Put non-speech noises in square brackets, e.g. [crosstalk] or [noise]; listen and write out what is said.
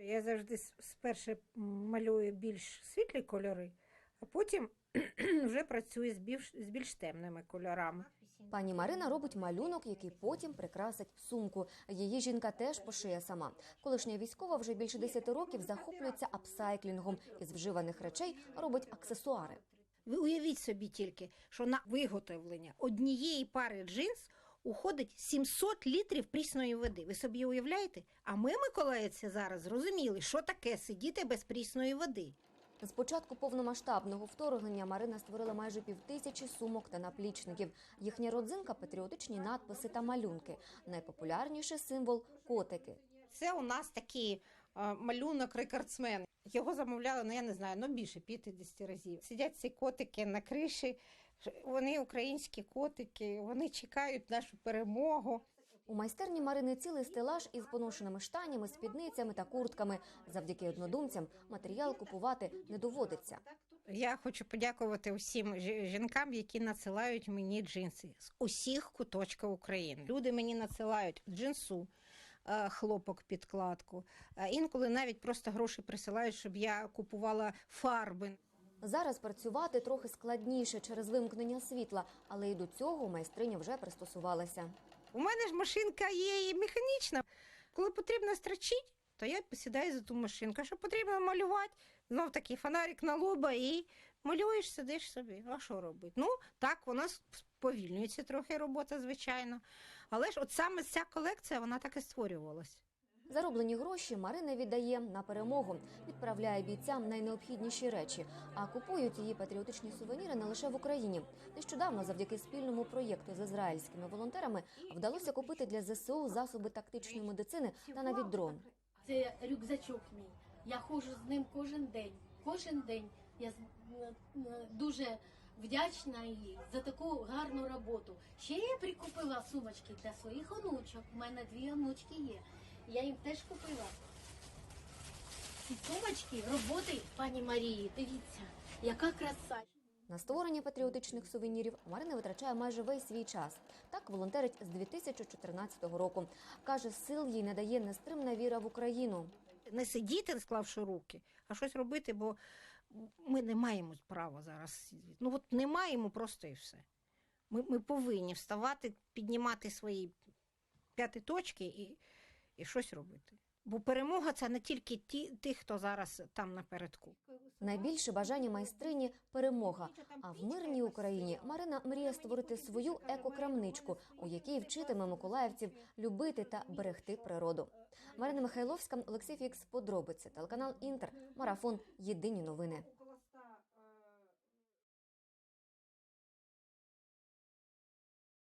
Я завжди спершу малюю більш світлі кольори, а потім [clears throat] вже працюю з більш, з більш темними кольорами. Пані Марина робить малюнок, який потім прикрасить сумку. Її жінка теж пошиє сама. Колишня військова вже більше 10 років захоплюється апсайклінгом із вживаних речей робить аксесуари. Ви уявіть собі тільки, що на виготовлення однієї пари джинс уходить 700 літрів прісної води. Ви собі уявляєте? А ми, миколаївці, зараз зрозуміли, що таке сидіти без прісної води. З початку повномасштабного вторгнення Марина створила майже півтисячі сумок та наплічників. Їхня родзинка патріотичні надписи та малюнки. Найпопулярніший символ котики. Це у нас такий е, малюнок рекордсмен. Його замовляли, ну я не знаю, ну більше 50 разів. Сидять ці котики на криші. Вони українські котики, вони чекають нашу перемогу. У майстерні Марини цілий стелаж із поношеними штанями, спідницями та куртками. Завдяки однодумцям матеріал купувати не доводиться. Я хочу подякувати усім жі- жінкам, які надсилають мені джинси з усіх куточків України. Люди мені надсилають джинсу, е, хлопок, підкладку. Е, Інколи навіть просто гроші присилають, щоб я купувала фарби. Зараз працювати трохи складніше через вимкнення світла, але й до цього майстриня вже пристосувалася. У мене ж машинка є і механічна. Коли потрібно строчити, то я посідаю за ту машинку. Що потрібно малювати, знов такий фонарик на лоба і малюєш, сидиш собі. А що робити? Ну, так, вона сповільнюється трохи робота, звичайно. Але ж от саме ця колекція, вона так і створювалась. Зароблені гроші Марина віддає на перемогу, відправляє бійцям найнеобхідніші речі, а купують її патріотичні сувеніри не лише в Україні. Нещодавно, завдяки спільному проєкту з ізраїльськими волонтерами, вдалося купити для ЗСУ засоби тактичної медицини та навіть дрон. Це рюкзачок мій. Я ходжу з ним кожен день. Кожен день я дуже вдячна їй за таку гарну роботу. Ще я прикупила сумочки для своїх онучок. У мене дві онучки є. Я їм теж купила. Ці сумочки роботи пані Марії. Дивіться, яка краса. На створення патріотичних сувенірів Марина витрачає майже весь свій час. Так волонтерить з 2014 року. Каже, сил їй надає нестримна віра в Україну. Не сидіти, склавши руки, а щось робити, бо ми не маємо права зараз. сидіти. Ну от не маємо просто і все. Ми, ми повинні вставати, піднімати свої п'яти точки і, і щось робити. Бо перемога це не тільки ті, тих, хто зараз там напередку. Найбільше бажання майстрині перемога. А в мирній Україні Марина мріє створити свою екокрамничку, у якій вчитиме миколаївців любити та берегти природу. Марина Михайловська, Олексій Фікс, подробиці, телеканал Інтер, марафон. Єдині новини.